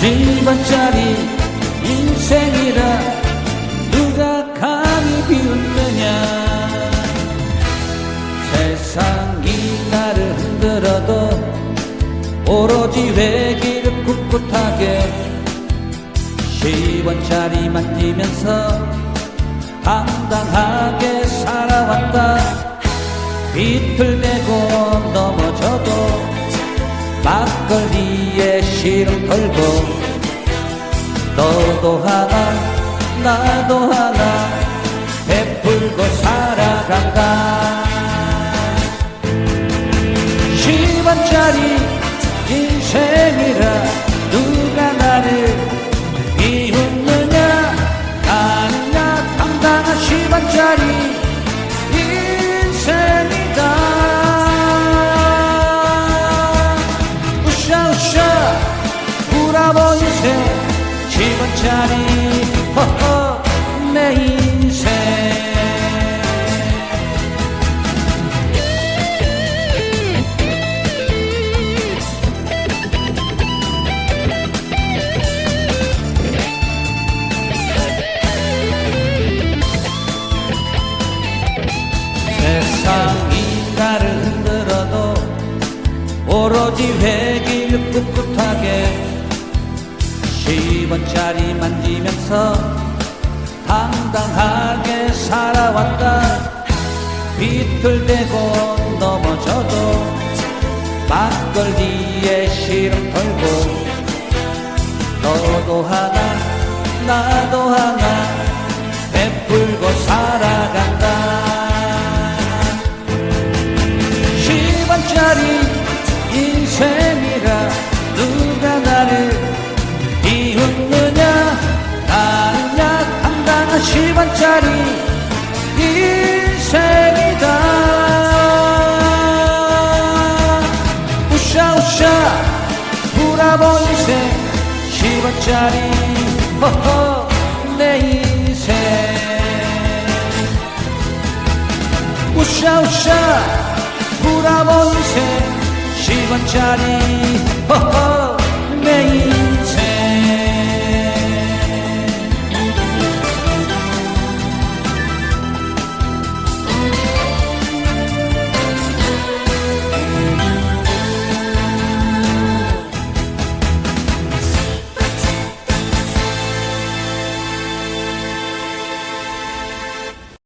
십원짜리 인생이라 오로지 회기를 꿋꿋하게 십원짜리 만지면서 당당하게 살아왔다. 비틀 대고 넘어져도 막걸리에 시름 털고 너도 하나 나도 하나 베풀고 살아간다. 10원짜리 인생이라 누가 나를 비웃느냐? 나 당당한 10원짜리 인생이다. 으쌰으쌰 브라보 인생 10원짜리. 허허 내 인생 오로지 회길 꿋꿋하게 10원짜리 만지면서 당당하게 살아왔다. 비틀대고 넘어져도 막걸리에 시름 털고 너도 하 10원짜리 허허 내 인생